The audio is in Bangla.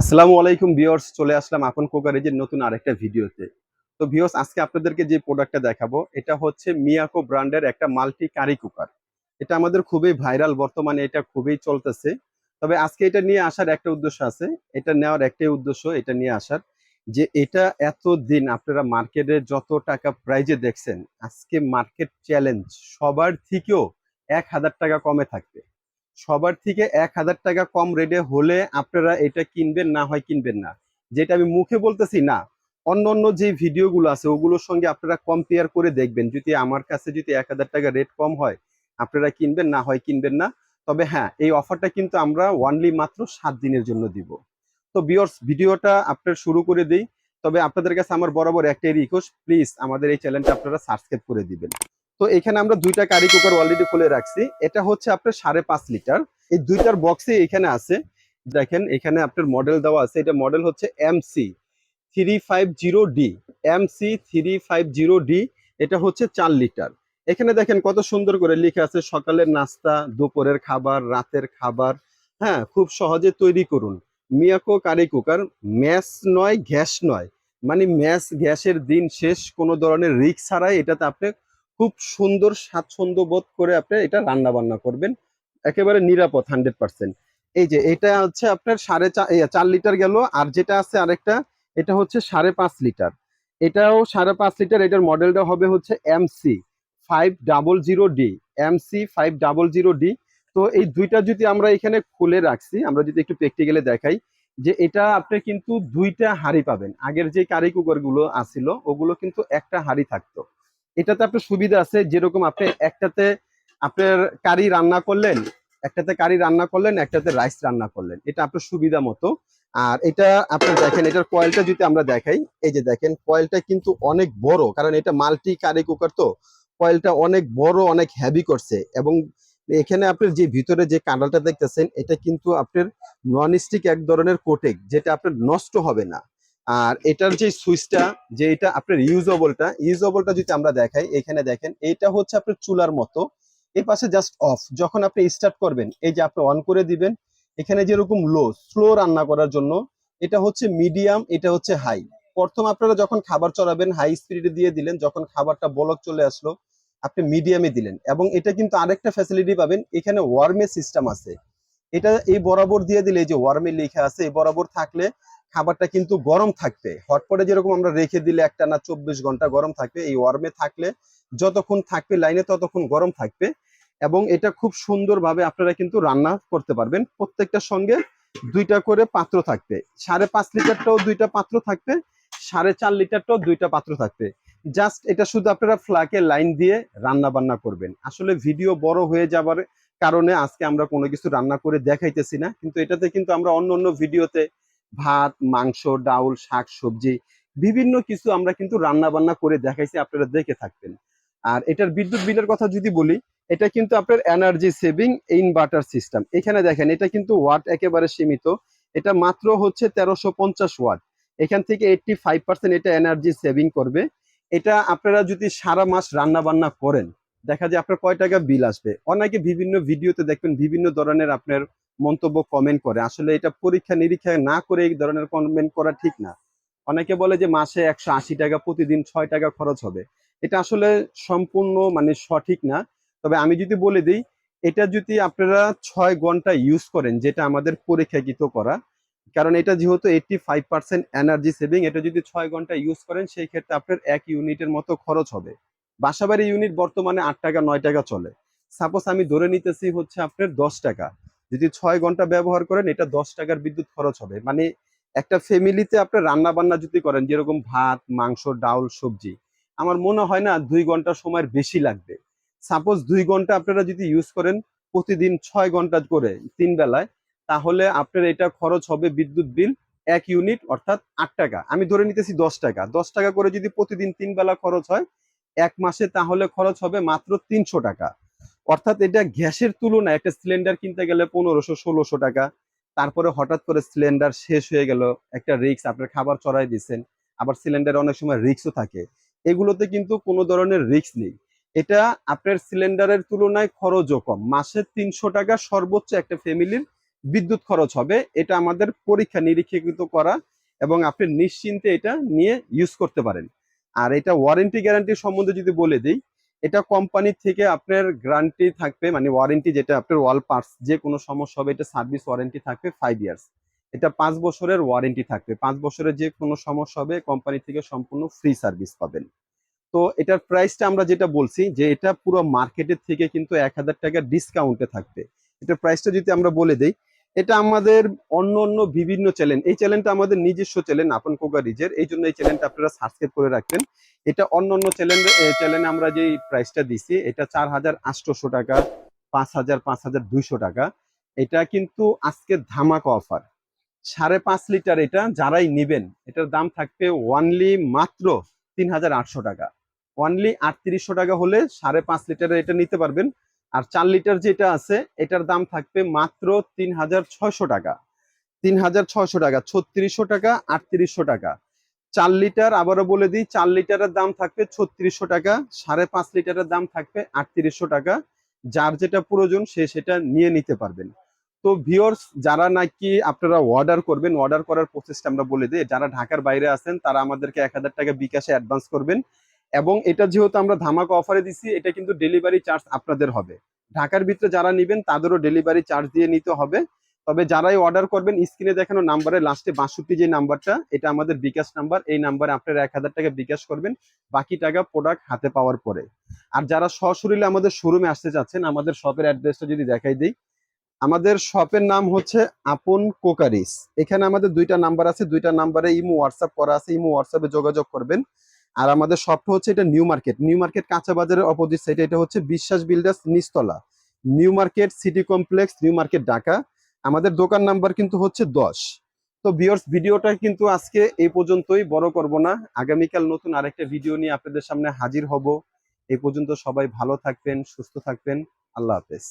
আসসালামু আলাইকুম ভিউয়ার্স, চলে আসলাম আপন কোকারেজের নতুন আরেকটা ভিডিওতে। তো ভিউয়ার্স, আজকে আপনাদেরকে যে প্রোডাক্টটা দেখাবো, এটা হচ্ছে মিয়াকো ব্র্যান্ডের একটা মাল্টি কারি কুকার। এটা আমাদের খুবই ভাইরাল, বর্তমানে এটা খুবই চলতেছে। তবে আজকে এটা নিয়ে আসার একটা উদ্দেশ্য আছে, এটা নেওয়ার একটাই উদ্দেশ্য, এটা নিয়ে আসার যে এটা এত দিন আপনারা মার্কেটে যত টাকা প্রাইজে দেখছেন, আজকে মার্কেট চ্যালেঞ্জ সবার থেকেও এক হাজার টাকা কমে থাকবে। সবার থেকে এক হাজার টাকা কম রেটে হলে আপনারা এটা কিনবেন, না হয় কিনবেন না। যেটা আমি মুখে বলতেছি না, অন্য অন্য যে ভিডিওগুলো আছে, ওগুলোর সঙ্গে আপনারা কম্পেয়ার করে দেখবেন। যদি আমার কাছে যদি এক হাজার টাকা রেট কম হয়, আপনারা কিনবেন, না হয় কিনবেন না। তবে হ্যাঁ এই অফারটা কিন্তু আমরা ওয়ানলি মাত্র সাত দিনের জন্য দিব। তো বিয়র্স ভিডিওটা আপনার শুরু করে দিই। তবে আপনাদের কাছে আমার বরাবর একটাই রিকোয়েস্ট প্লিজ আমাদের এই চ্যানেলটা আপনারা সাবস্ক্রাইব করে দিবেন। তো এখানে আমরা দুইটা কারি কুকার অলরেডি খুলে রাখছি। এটা হচ্ছে আপনার সাড়ে পাঁচ লিটার। এই দুইটার বক্সে এখানে আছে। দেখেন, এখানে আপনার মডেল দেওয়া আছে। এটা মডেল হচ্ছে MC three five zero D MC three five zero D এটা হচ্ছে চার লিটার। এখানে দেখেন কত সুন্দর করে লিখে আছে, সকালের নাস্তা, দুপুরের খাবার, রাতের খাবার। হ্যাঁ খুব সহজে তৈরি করুন। মিয়াকো কারি কুকার ম্যাস নয়, গ্যাস নয়। মানে ম্যাস গ্যাসের দিন শেষ, কোনো ধরনের রিক্স ছাড়াই এটাতে আপনি খুব সুন্দর স্বাচ্ছন্দ্য বোধ করে আপনি এটা রান্না বান্না করবেন। একেবারে নিরাপদ, হান্ড্রেড পার্সেন্ট। এই যে, এটা হচ্ছে আপনার সাড়ে চার লিটার গেল, আর যেটা আছে আরেকটা, এটা হচ্ছে সাড়ে পাঁচ লিটার। এটাও সাড়ে পাঁচ লিটার, এটার মডেলটা হবে হচ্ছে MC five double zero D MC five double zero D. তো এই দুইটা যদি আমরা এখানে খুলে রাখছি, আমরা যদি একটু প্র্যাকটিক্যালি দেখাই, যে এটা আপনি কিন্তু দুইটা হাড়ি পাবেন। আগের যে কারি কুকারগুলো আসিল ওগুলো কিন্তু একটা হাড়ি থাকতো। এটাতে আপনার সুবিধা আছে, যেরকম আপনি একটাতে আপনার কারি রান্না করলেন, একটাতে কারি রান্না করলেন, একটাতে রাইস রান্না করলেন। এটা আপনার সুবিধা মতো। আর এটা আপনি দেখেন, এটার কয়েলটা যদি আমরা দেখাই, এই যে দেখেন, কয়েলটা কিন্তু অনেক বড়, কারণ এটা মাল্টি কারি কুকার তো, কয়েলটা অনেক বড়, অনেক হেভি করছে। এবং এখানে আপনার যে ভিতরে যে কাঁডালটা দেখতেছেন, এটা কিন্তু আপনার নন স্টিক এক ধরনের কোটেক যেটা আপনার নষ্ট হবে না। আর এটার যে সুইচটা, যে এটা আপনার ইউজেবলটা ইউজেবলটা যদি আমরা দেখাই, এখানে দেখেন, এটা হচ্ছে আপনার চুলার মতো। এই পাশে জাস্ট অফ যখন আপনি স্টার্ট করবেন, এই যে আপনি অন করে দিবেন, এখানে যেরকম লো স্লো রান্না করার জন্য, এটা হচ্ছে মিডিয়াম এটা হচ্ছে হাই প্রথম আপনারা যখন খাবার চড়াবেন হাই স্পিডে দিয়ে দিলেন, যখন খাবারটা বলক চলে আসলো, আপনি মিডিয়ামে দিলেন। এবং এটা কিন্তু আরেকটা ফ্যাসিলিটি পাবেন, এখানে ওয়ার্মের সিস্টেম আছে। এটা এই বরাবর দিয়ে দিলে যে ওয়ার্মে লেখা আছে, এই বরাবর থাকলে খাবারটা কিন্তু গরম থাকবে। হটপটে যেরকম আমরা রেখে দিলে একটা না চব্বিশ ঘণ্টা গরম থাকবে, এই ওয়ার্মে থাকলে যতক্ষণ থাকবে লাইনে ততক্ষণ গরম থাকবে এবং এটা খুব সুন্দরভাবে আপনারা কিন্তু রান্না করতে পারবেন। প্রত্যেকটার সঙ্গে দুইটা করে পাত্র থাকবে। সাড়ে পাঁচ লিটারটাও দুইটা পাত্র থাকবে, সাড়ে চার লিটারটাও দুইটা পাত্র থাকবে। জাস্ট এটা শুধু আপনারা ফ্লাকে লাইন দিয়ে রান্না বান্না করবেন। আসলে ভিডিও বড় হয়ে যাবার কারণে আজকে আমরা কোনো কিছু রান্না করে দেখাইতেছি না, কিন্তু এটাতে কিন্তু আমরা অন্য অন্য ভিডিওতে ভাত, মাংস, ডাউল, শাক, সবজি, বিভিন্ন কিছু আমরা কিন্তু রান্না বান্না করে দেখাইছি, আপনারা দেখে থাকবেন। আর এটার বিদ্যুৎ বিলের কথা যদি বলি, এটা কিন্তু আপনার এনার্জি সেভিং ইনভার্টার সিস্টেম এখানে দেখেন, এটা কিন্তু ওয়াট একেবারে সীমিত। এটা মাত্র হচ্ছে তেরোশো পঞ্চাশ ওয়াট এখান থেকে এইটটি ফাইভ পার্সেন্ট এটা এনার্জি সেভিং করবে। এটা আপনারা যদি সারা মাস রান্না বান্না করেন, দেখা যায় আপনার কয় টাকা বিল আসবে। অনেকে বিভিন্ন ভিডিওতে দেখবেন, বিভিন্ন ধরনের আপনার মন্তব্য কমেন্ট করে। আসলে এটা পরীক্ষা নিরীক্ষা না করে এই ধরনের কমেন্ট করা ঠিক না। অনেকে বলে যে মাসে একশো আশি টাকা, প্রতিদিন ছয় টাকা খরচ হবে। এটা আসলে সম্পূর্ণ মানে সঠিক না। তবে আমি যদি বলে দিই, এটা যদি আপনারা ছয় ঘণ্টা ইউজ করেন, যেটা আমাদের পরীক্ষাকৃত করা, কারণ এটা যেহেতু eighty five percent energy saving এটা যদি ছয় ঘণ্টা ইউজ করেন, সেই ক্ষেত্রে আপনার এক ইউনিটের মতো খরচ হবে। বাসাবাড়ি ইউনিট বর্তমানে আট টাকা, নয় টাকা চলে। সাপোজ আমি ধরে নিতেছি হচ্ছে আপনার দশ টাকা। যদি ছয় ঘণ্টা ব্যবহার করেন, এটা দশ টাকার বিদ্যুৎ খরচ হবে। মানে একটা ফ্যামিলিতে আপনার রান্না বান্না যদি করেন, যেরকম ভাত, মাংস ডাউল সবজি, আমার মনে হয় না দুই ঘণ্টা সময়ের বেশি লাগবে। সাপোজ দুই ঘণ্টা আপনারা যদি ইউজ করেন প্রতিদিন ছয় ঘণ্টা করে, তিন বেলায়, তাহলে আপনার এটা খরচ হবে বিদ্যুৎ বিল এক ইউনিট অর্থাৎ আট টাকা। আমি ধরে নিতেছি দশ টাকা। দশ টাকা করে যদি প্রতিদিন তিন বেলা খরচ হয়, এক মাসে তাহলে খরচ হবে মাত্র তিনশো টাকা। অর্থাৎ এটা গ্যাসের তুলনায় একটা সিলিন্ডার কিনতে গেলে পনেরোশো, ষোলোশো টাকা। তারপরে হঠাৎ করে সিলিন্ডার শেষ হয়ে গেল, একটা রিক্স আপনার খাবার চড়াই দিচ্ছেন। আবার সিলিন্ডারে অনেক সময় রিক্সও থাকে। এগুলোতে কিন্তু কোনো ধরনের রিক্স নেই। এটা আপনার সিলিন্ডারের তুলনায় খরচও কম। মাসে তিনশো টাকা সর্বোচ্চ একটা ফ্যামিলির বিদ্যুৎ খরচ হবে। এটা আমাদের পরীক্ষা নিরীক্ষিত করা এবং আপনি নিশ্চিন্তে এটা নিয়ে ইউজ করতে পারেন। আর এটা ওয়ারেন্টি গ্যারান্টি সম্বন্ধে যদি বলে দিই এটা কোম্পানি থেকে আপনার গ্যারান্টি থাকবে মানে ওয়ারেন্টি যেটা আপনার ওয়াল পার্টস যে কোনো সমস্যা হবে, এটা সার্ভিস ওয়ারেন্টি থাকবে ফাইভ ইয়ার্স এটা পাঁচ বছরের ওয়ারেন্টি থাকবে। পাঁচ বছরের যে কোনো সমস্যা হবে কোম্পানি থেকে সম্পূর্ণ ফ্রি সার্ভিস পাবেন। তো এটার প্রাইসটা আমরা যেটা বলছি, যে এটা পুরো মার্কেটের থেকে কিন্তু এক হাজার টাকা ডিসকাউন্টে থাকবে। এটার প্রাইসটা যদি আমরা বলে দিই এটা আমাদের অন্য অন্য বিভিন্ন চ্যানেল এই চ্যানেলটা আমাদের নিজস্ব চ্যানেল আপন কোকা রিজের। এই জন্য এই চ্যানেলটা আপনারা সাবস্ক্রাইব করে রাখবেন। এটা অন্য অন্য চ্যানেল চ্যানেলে আমরা যে প্রাইসটা দিছি, এটা চার হাজার আটশোশো টাকা, পাঁচ হাজার পাঁচ হাজার দুইশো টাকা। এটা কিন্তু আজকে ধামাকা অফার সাড়ে পাঁচ লিটার এটা যারাই নেবেন, এটার দাম থাকবে ওয়ানলি মাত্র তিন হাজার আটশো টাকা। ওয়ানলি আটত্রিশশো টাকা হলে সাড়ে পাঁচ লিটারের এটা নিতে পারবেন। আর চার লিটার যেটা আছে, এটার দাম থাকবে মাত্র তিন হাজার ছয়শো টাকা। তিন হাজার ছয়শো টাকা, ছত্রিশশো টাকা, আটত্রিশশো টাকা। চার লিটার, আবারও বলে দিই, চার লিটারের দাম থাকবে ছত্রিশশো টাকা, সাড়ে পাঁচ লিটারের দাম থাকবে আটত্রিশশো টাকা। যার যেটা প্রয়োজন, সে সেটা নিয়ে নিতে পারবেন। তো ভিওর্স যারা নাকি আপনারা অর্ডার করবেন অর্ডার করার প্রসেসটা আমরা বলে দিই। যারা ঢাকার বাইরে আছেন, তারা আমাদেরকে এক হাজার টাকা বিকাশে অ্যাডভান্স করবেন। এবং এটা যেহেতু আমরা ধামাকা অফারে দিছি, এটা কিন্তু ডেলিভারি চার্জ আপনাদের হবে। ঢাকার ভিতরে যারা নেবেন, তাদেরও ডেলিভারি চার্জ দিয়ে নিতে হবে। তবে যারাই অর্ডার করবেন স্ক্রিনে দেখানো নাম্বারে লাস্টে বাষট্টি যে নাম্বারটা এটা আমাদের বিকাশ নাম্বার এই নাম্বারে আপনারা এক হাজার টাকা বিকাশ করবেন, বাকি টাকা প্রোডাক্ট হাতে পাওয়ার পরে। আর যারা সশরীরে আমাদের শোরুমে আসতে চাচ্ছেন, আমাদের শপের অ্যাড্রেসটা যদি দেখাই দিই, আমাদের শপের নাম হচ্ছে আপন কোকারিস। এখানে আমাদের দুইটা নাম্বার আছে, দুইটা নাম্বারে ইমো হোয়াটসঅ্যাপ করা আছে, ইমো হোয়াটসঅ্যাপে যোগাযোগ করবেন। আর আমাদের শপটা হচ্ছে এটা নিউ মার্কেট নিউ মার্কেট কাঁচা বাজারের অপোজিট সাইডে এটা হচ্ছে বিশ্বাস বিল্ডার্স নিচতলা। New Market City Complex New Market Dhaka. আমাদের দোকান নাম্বার কিন্তু হচ্ছে দশ। তো বিয়ার্স ভিডিওটা কিন্তু আজকে এই পর্যন্তই। বড় করব না। আগামীকাল নতুন আরেকটা ভিডিও নিয়ে আপনাদের সামনে হাজির হব। এই পর্যন্ত সবাই ভালো থাকবেন, সুস্থ থাকবেন। আল্লাহ হাফেজ।